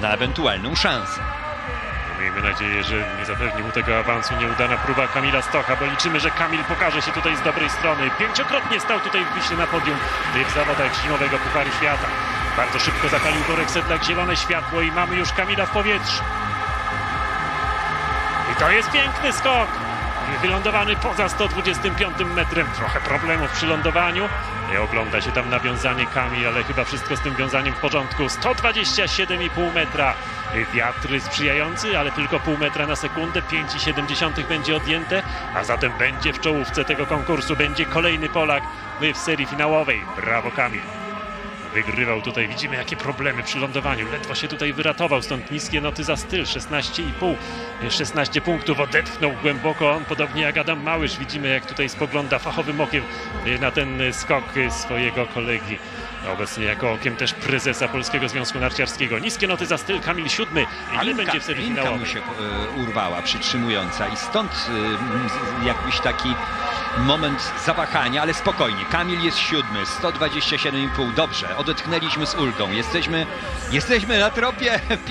na ewentualną szansę. Miejmy nadzieję, że nie zapewni mu tego awansu nieudana próba Kamila Stocha, bo liczymy, że Kamil pokaże się tutaj z dobrej strony. Pięciokrotnie stał tutaj w Wiśle na podium w zawodach zimowego Pucharu Świata. Bardzo szybko zapalił Borek Sedlak zielone światło i mamy już Kamila w powietrzu. I to jest piękny skok. Wylądowany poza 125 metrem. Trochę problemów przy lądowaniu. Nie ogląda się tam nawiązanie Kamil, ale chyba wszystko z tym wiązaniem w porządku. 127,5 metra. Wiatr sprzyjający, ale tylko pół metra na sekundę. 5,7 będzie odjęte, a zatem będzie w czołówce tego konkursu. Będzie kolejny Polak w serii finałowej. Brawo Kamil. Wygrywał tutaj, widzimy jakie problemy przy lądowaniu. Ledwo się tutaj wyratował, stąd niskie noty za styl. 16,5, 16 punktów odetchnął głęboko. On podobnie jak Adam Małysz. Widzimy jak tutaj spogląda fachowym okiem na ten skok swojego kolegi. Obecnie jako okiem też prezesa Polskiego Związku Narciarskiego. Niskie noty za styl, Kamil siódmy, ale Linka- będzie w serii finałowej. mu się e, urwała, przytrzymująca i stąd e, jakiś taki moment zawahania, ale spokojnie. Kamil jest siódmy, 127,5. Dobrze, odetchnęliśmy z ulgą. Jesteśmy, jesteśmy na tropie